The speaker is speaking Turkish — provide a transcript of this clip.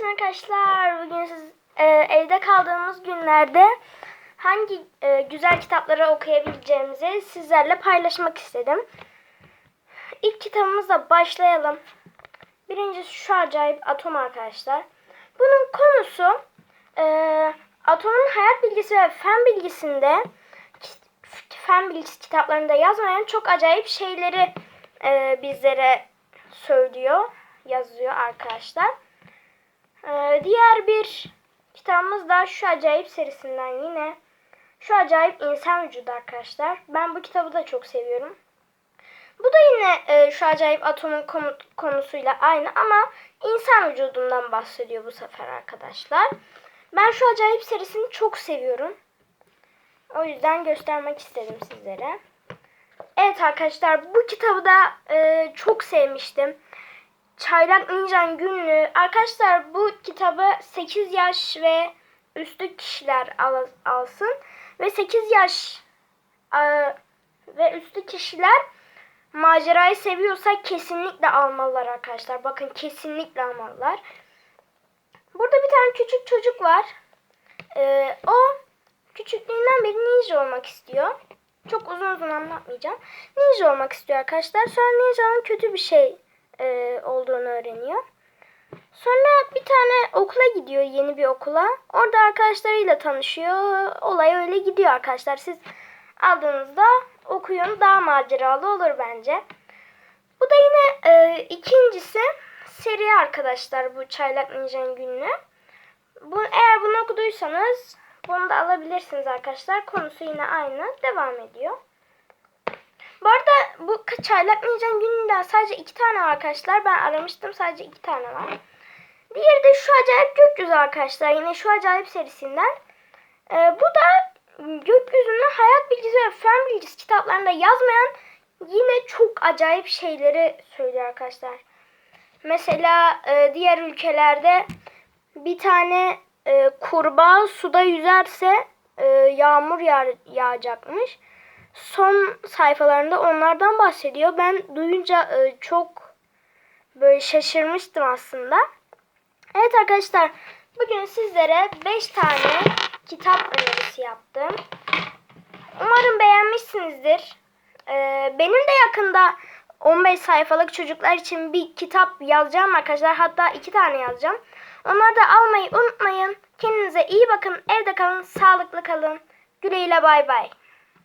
Günaydın arkadaşlar. Bugün siz e, evde kaldığımız günlerde hangi e, güzel kitapları okuyabileceğimizi sizlerle paylaşmak istedim. İlk kitabımızla başlayalım. Birincisi şu acayip atom arkadaşlar. Bunun konusu e, atomun hayat bilgisi ve fen bilgisinde fen bilgisi kitaplarında yazmayan çok acayip şeyleri e, bizlere söylüyor, yazıyor arkadaşlar. Ee, diğer bir kitabımız da şu acayip serisinden yine. Şu acayip insan vücudu arkadaşlar. Ben bu kitabı da çok seviyorum. Bu da yine e, şu acayip atomun konu- konusuyla aynı ama insan vücudundan bahsediyor bu sefer arkadaşlar. Ben şu acayip serisini çok seviyorum. O yüzden göstermek istedim sizlere. Evet arkadaşlar bu kitabı da e, çok sevmiştim. Çaylak Ninja'nın günlüğü. Arkadaşlar bu kitabı 8 yaş ve üstü kişiler al- alsın. Ve 8 yaş e, ve üstü kişiler macerayı seviyorsa kesinlikle almalılar arkadaşlar. Bakın kesinlikle almalılar. Burada bir tane küçük çocuk var. E, o küçüklüğünden beri ninja olmak istiyor. Çok uzun uzun anlatmayacağım. Ninja olmak istiyor arkadaşlar. Sonra ninja'nın kötü bir şey e, olduğunu öğreniyor. Sonra bir tane okula gidiyor, yeni bir okula. Orada arkadaşlarıyla tanışıyor. Olay öyle gidiyor arkadaşlar. Siz aldığınızda okuyun daha maceralı olur bence. Bu da yine e, ikincisi seri arkadaşlar bu Çaylak Ninja'nın günlüğü. Bu, eğer bunu okuduysanız bunu da alabilirsiniz arkadaşlar. Konusu yine aynı. Devam ediyor. Bu arada bu çaylak ninja'nın gününden sadece iki tane arkadaşlar. Ben aramıştım sadece iki tane var. Diğeri de şu acayip gökyüzü arkadaşlar. Yine şu acayip serisinden. Ee, bu da gökyüzünün hayat bilgisi ve fen bilgisi kitaplarında yazmayan yine çok acayip şeyleri söylüyor arkadaşlar. Mesela e, diğer ülkelerde bir tane e, kurbağa suda yüzerse e, yağmur yağ yağacakmış son sayfalarında onlardan bahsediyor. Ben duyunca e, çok böyle şaşırmıştım aslında. Evet arkadaşlar bugün sizlere 5 tane kitap önerisi yaptım. Umarım beğenmişsinizdir. Ee, benim de yakında 15 sayfalık çocuklar için bir kitap yazacağım arkadaşlar. Hatta 2 tane yazacağım. Onları da almayı unutmayın. Kendinize iyi bakın. Evde kalın. Sağlıklı kalın. Güle güle bay bay.